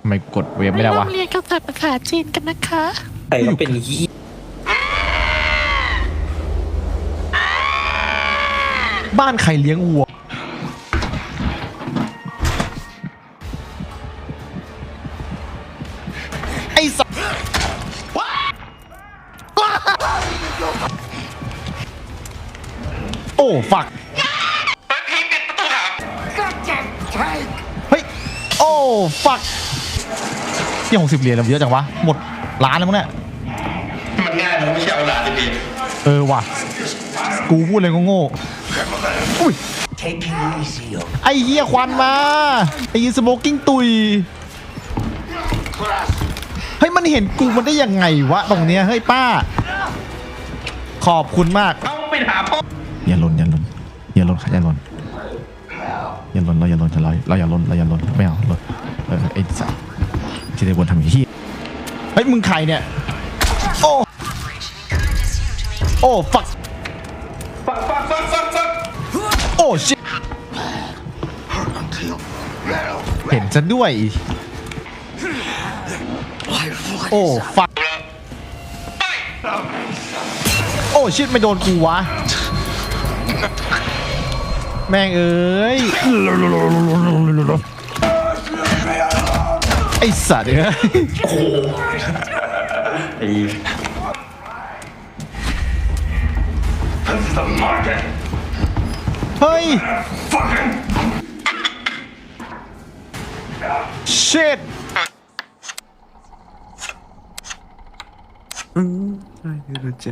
ทำไมกดเวฟไม่ได้วะเรียนภาษาภาษาจีนกันนะคะใครก็เป็นยี่บ้านใครเลี้ยงวัว ไอ้สัสโอ้ฝักเฮ้ย โอ้ฝัก ที่หกสิบเหรียญเราเยอะจังวะ หมดล้านแล้วมั้งเนี่ย มันง่ายมันไม่ใช่เอาหลานจะดีเออว่ะ กูพูดเลยโง่ๆอุ้ย ไอ้เหี้ยควันมา ไอ้ยีสโมกิ้งตุย เฮ้ยมันเห็นกูมันได้ยังไงวะตรงเนี้ย เฮ้ยป้า ขอบคุณมากเอาไปหาพ่ออย่าลนอย่าลนอย่าลนค่ะอย่าลนอย่าลนเราอย่าลนเราเราอย่าลนเราอย่าลนไม่เอาลนเออไอ้สัส ที่ได้บนทำอย่างที่เฮ้ยมึงใครเนี่ย โอ้โอ้ fuck ฟักฟักฟักฟักฟักโอ้ shit เห็นจะด้วย โอ้ fuck โอ้ shit ไม่โดนกูวะ แม่งเอ้ย ไอสัตว์เอ้ย This is the market เฮ้ย fucking shit ใจ